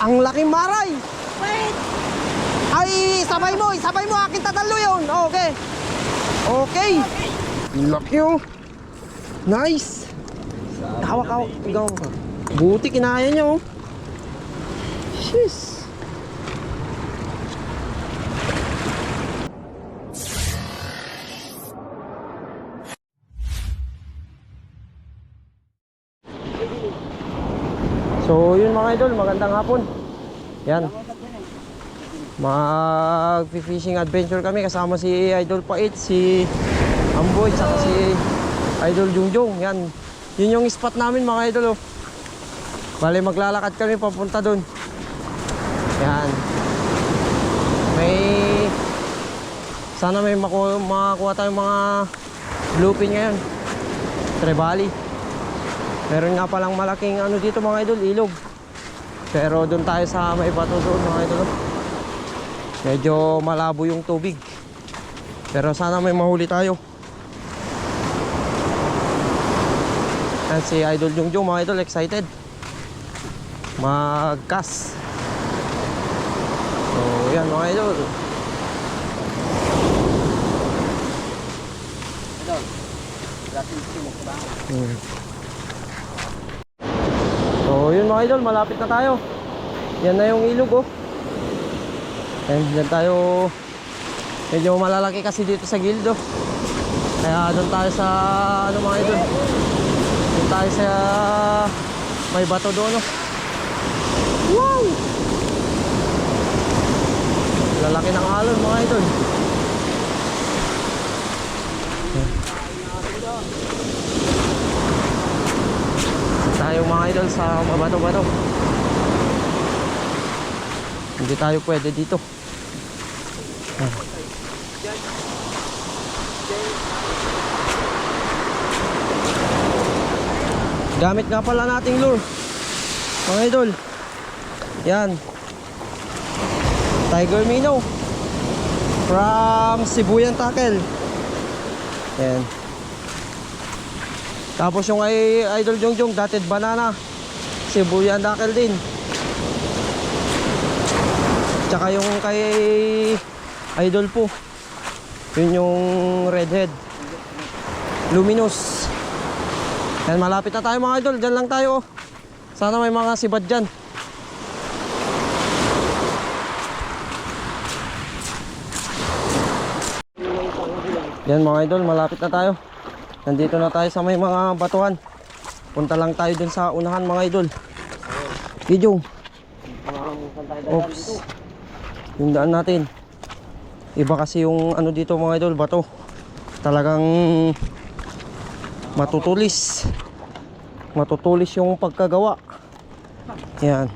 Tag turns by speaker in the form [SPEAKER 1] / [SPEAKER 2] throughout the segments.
[SPEAKER 1] Ang laking maray!
[SPEAKER 2] Wait!
[SPEAKER 1] Ay, sabay mo, sabay mo, akin tatalo yun. Okay. Okay. Laki oh. Nice. Hawak, hawak. Ikaw. Buti, kinaya niyo oh. Jeez. So, yun mga idol, magandang hapon. Yan. Mag-fishing adventure kami kasama si Idol Pait, si Amboy, saka si Idol Jungjong. Yan. Yun yung spot namin mga idol oh. Bale maglalakad kami papunta doon. Yan. May sana may maku makakuha tayong mga bluefin ngayon. Trevally. Meron nga palang malaking ano dito mga idol, ilog. Pero doon tayo sa may bato doon mga idol. Medyo malabo yung tubig. Pero sana may mahuli tayo. Yan si Idol Jungjong mga idol, excited. Mag-cast. So, yan mga idol. Hmm. So, yun mga idol, malapit na tayo. Yan na yung ilog oh. And dyan tayo medyo malalaki kasi dito sa gildo. Kaya doon tayo sa ano mga idol. Doon tayo sa may bato doon oh. Wow! Lalaki ng alon mga idol. Tayo mga idol sa mga bato-bato. Hindi tayo pwede dito. Ah. Gamit nga pala nating lure. Mga idol. Yan. Tiger Minnow. From Sibuyan Tackle. Yan. Tapos yung ay Idol Jongjong, Dated Banana. Sibuyan Tackle din. Tsaka yung kay Idol po. Yun yung redhead. Luminous. Yan, malapit na tayo mga idol. Diyan lang tayo. oh. Sana may mga sibad dyan. Yan mga idol, malapit na tayo. Nandito na tayo sa may mga batuhan. Punta lang tayo dun sa unahan mga idol. Gijong. Oops. Yung daan natin. Iba kasi yung ano dito mga idol, bato. Talagang matutulis. Matutulis yung pagkagawa. Yan.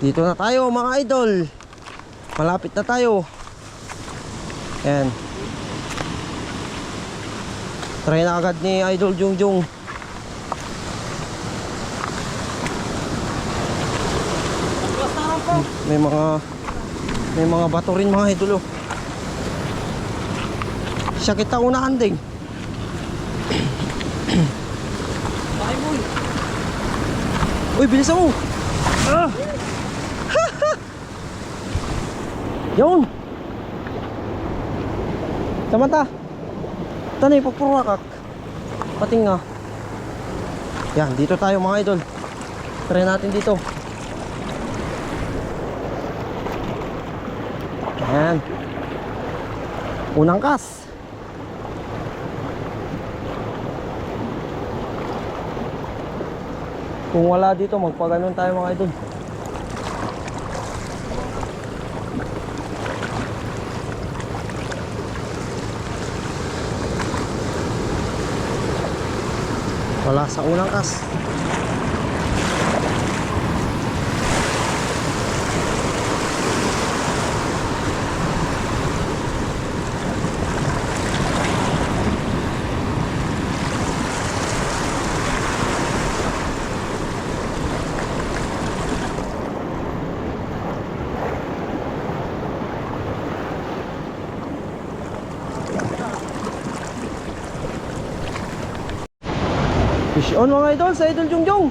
[SPEAKER 1] Dito na tayo mga idol. Malapit na tayo. Yan. Try na agad ni Idol Jungjung. May mga may mga bato rin mga idol oh. Siya kita unahan din. Uy, bilisan mo. Ah! Yun. Samanta. Tanay pagpurakak. Pating nga. Yan, dito tayo mga idol. Try natin dito. Yan. Unang kas. Kung wala dito, magpaganon tayo mga idol. Wala sa unang kas. Fish on mga idol sa idol Jungjung.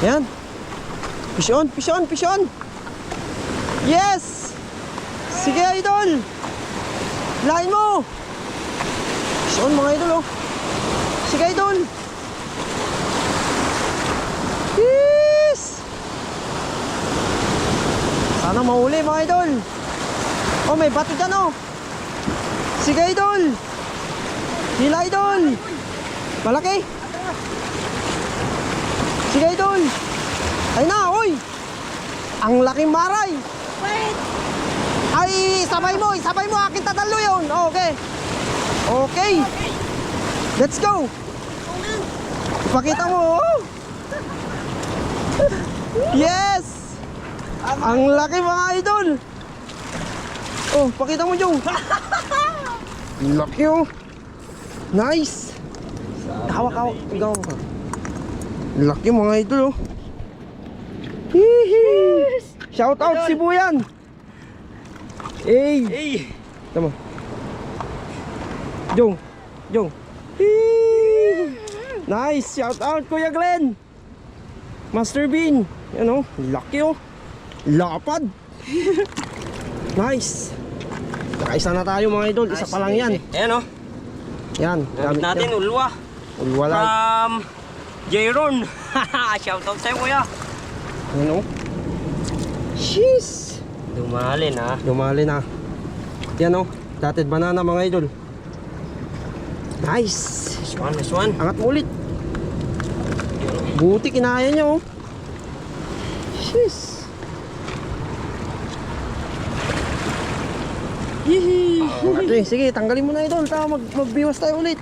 [SPEAKER 1] Yan. Fish on, fish on, fish on. Yes! Sige idol! Lain mo! Fish on mga idol oh. Sige idol! Yes! Sana mauli mga idol! Oh, may bato dyan oh! Sige idol. Hila idol. Malaki. Sige idol. Ay na, oy. Ang laking maray.
[SPEAKER 2] Wait!
[SPEAKER 1] Ay, sabay mo, sabay mo, akin tatalo yun. Okay. Okay. Let's go. Ipakita mo. oh. Yes. Ang laki mga idol. Oh, pakita mo yung. Laki oh. Nice. Hawak, hawak. Ikaw. Laki mga idol oh. Hihi. Shout out si Buyan. Hey.
[SPEAKER 2] Hey!
[SPEAKER 1] Tama. Jong. Jong. Nice. Shout out Kuya Glenn. Master Bean. Yan oh. Laki oh. Lapad. nice. Nakaisa na tayo mga idol. Isa pa lang yan.
[SPEAKER 2] Ayan o.
[SPEAKER 1] Yan.
[SPEAKER 2] Gamit natin, ulwa.
[SPEAKER 1] Wala.
[SPEAKER 2] From Jayron. Shoutout sa'yo kuya.
[SPEAKER 1] Yan oh. Jeez.
[SPEAKER 2] Dumalin ha.
[SPEAKER 1] Dumali na. Yan oh. Dated banana mga idol. Nice.
[SPEAKER 2] This one, this one.
[SPEAKER 1] Angat mo ulit. Buti kinaya niya oh. Jeez. Yee. Okay, sige, tanggalin mo na idol. Tama, mag magbiwas tayo ulit.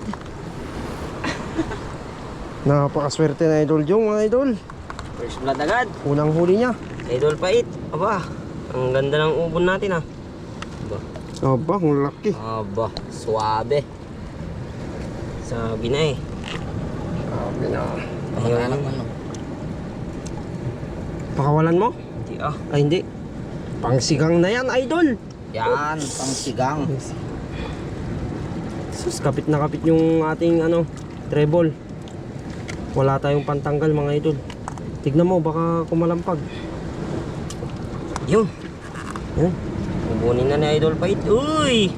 [SPEAKER 1] Napakaswerte na idol Jong, mga idol.
[SPEAKER 2] First blood agad.
[SPEAKER 1] Unang huli niya.
[SPEAKER 2] Idol pait. Aba, ang ganda ng ubon natin ha. Aba,
[SPEAKER 1] Aba, ang laki.
[SPEAKER 2] aba, suabe. Sabi na eh.
[SPEAKER 1] Sabi na.
[SPEAKER 2] Ayun.
[SPEAKER 1] Pakawalan mo?
[SPEAKER 2] Hindi ah.
[SPEAKER 1] Ay, hindi. Pangsigang na yan, idol.
[SPEAKER 2] Yan, pang sigang.
[SPEAKER 1] Sus, kapit na kapit yung ating ano, treble. Wala tayong pantanggal mga idol. Tignan mo, baka kumalampag.
[SPEAKER 2] Yun.
[SPEAKER 1] Yan.
[SPEAKER 2] Ubunin na ni Idol Pait. Uy!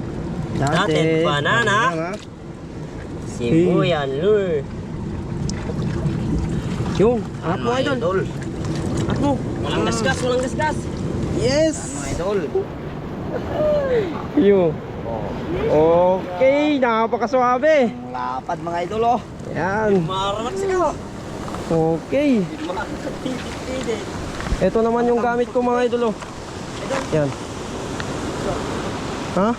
[SPEAKER 2] Dated banana. Sibuyan lure.
[SPEAKER 1] Yung, at mo
[SPEAKER 2] Ano,
[SPEAKER 1] idol. At mo.
[SPEAKER 2] Walang gasgas, walang gasgas.
[SPEAKER 1] Yes!
[SPEAKER 2] Idol.
[SPEAKER 1] Yung. Okay, napakaswabe.
[SPEAKER 2] Ang lapad mga idol oh.
[SPEAKER 1] Yan.
[SPEAKER 2] Maranak sila.
[SPEAKER 1] Okay. Ito naman yung gamit ko mga idol. Oh. Yan. Ha?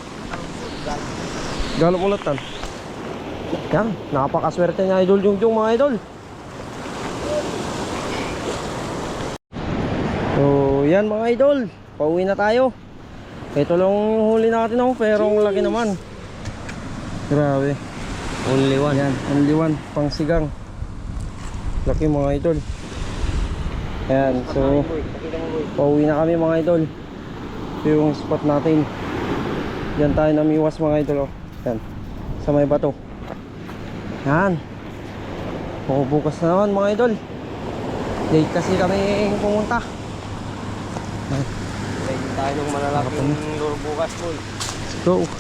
[SPEAKER 1] Gano'ng ulatan? Yan, napakaswerte niya idol yung yung mga idol. So, yan mga idol. Pauwi na tayo. Ito lang yung huli natin oh, pero ang laki naman. Grabe.
[SPEAKER 2] Only one.
[SPEAKER 1] Yan, only one, pang sigang. Laki mga idol. Ayan, so pauwi na kami mga idol. Ito yung spot natin. Yan tayo namiwas mga idol. Oh. Yan, sa may bato. Yan. O, bukas na naman mga idol. Late kasi kami pumunta.
[SPEAKER 2] Pwede tayo ng malalaking lure bukas boy.
[SPEAKER 1] Let's go.